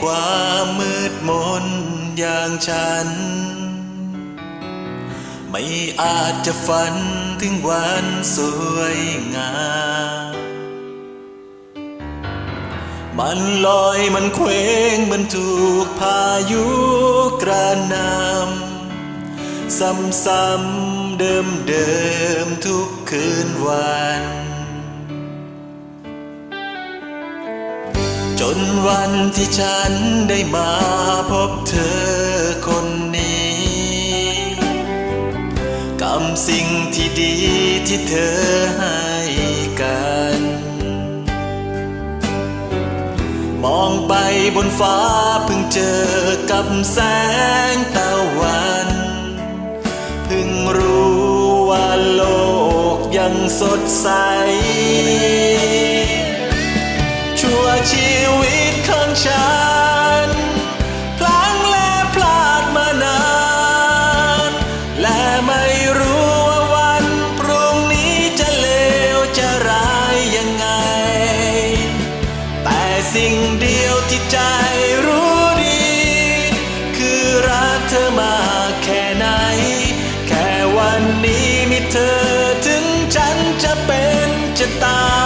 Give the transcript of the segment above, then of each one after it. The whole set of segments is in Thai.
ความมืดมนอย่างฉัน ไม่อาจจะฝันถึงวันสวยงามมันลอยมันเคว้งมันถูกพายุกระนำซ้ำๆเดิมๆทุกคืนวัน จนวันที่ฉันได้มาพบเธอคนนี้กับสิ่งที่ดีที่เธอให้กัน มองไปบนฟ้าเพิ่งเจอกับแสงตะวันเพิ่งรู้ว่าโลกยังสดใส สิ่งเดียวที่ใจรู้ดี คือรักเธอมากแค่ไหน แค่วันนี้มีเธอถึงฉันจะเป็นจะตาย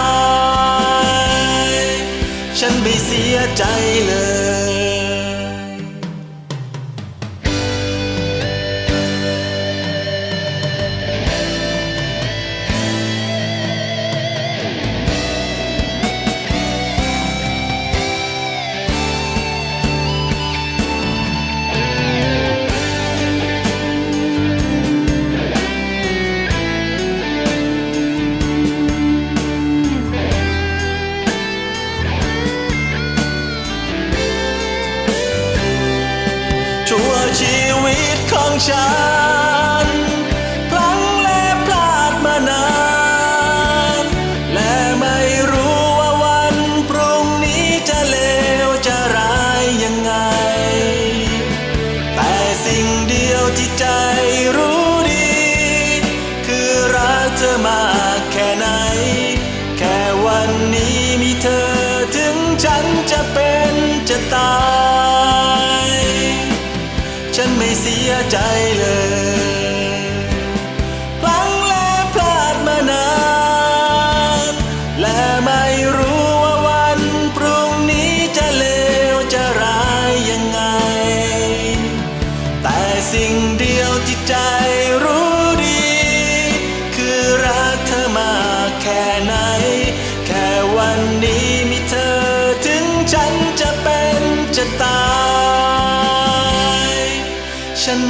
ของฉัน พลั้งและพลาดมานาน และไม่รู้ว่าวันพรุ่งนี้จะเลวจะร้ายยังไง แต่สิ่งเดียวที่ใจรู้ดี คือรักเธอมา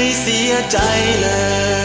ไม่เสียใจเลย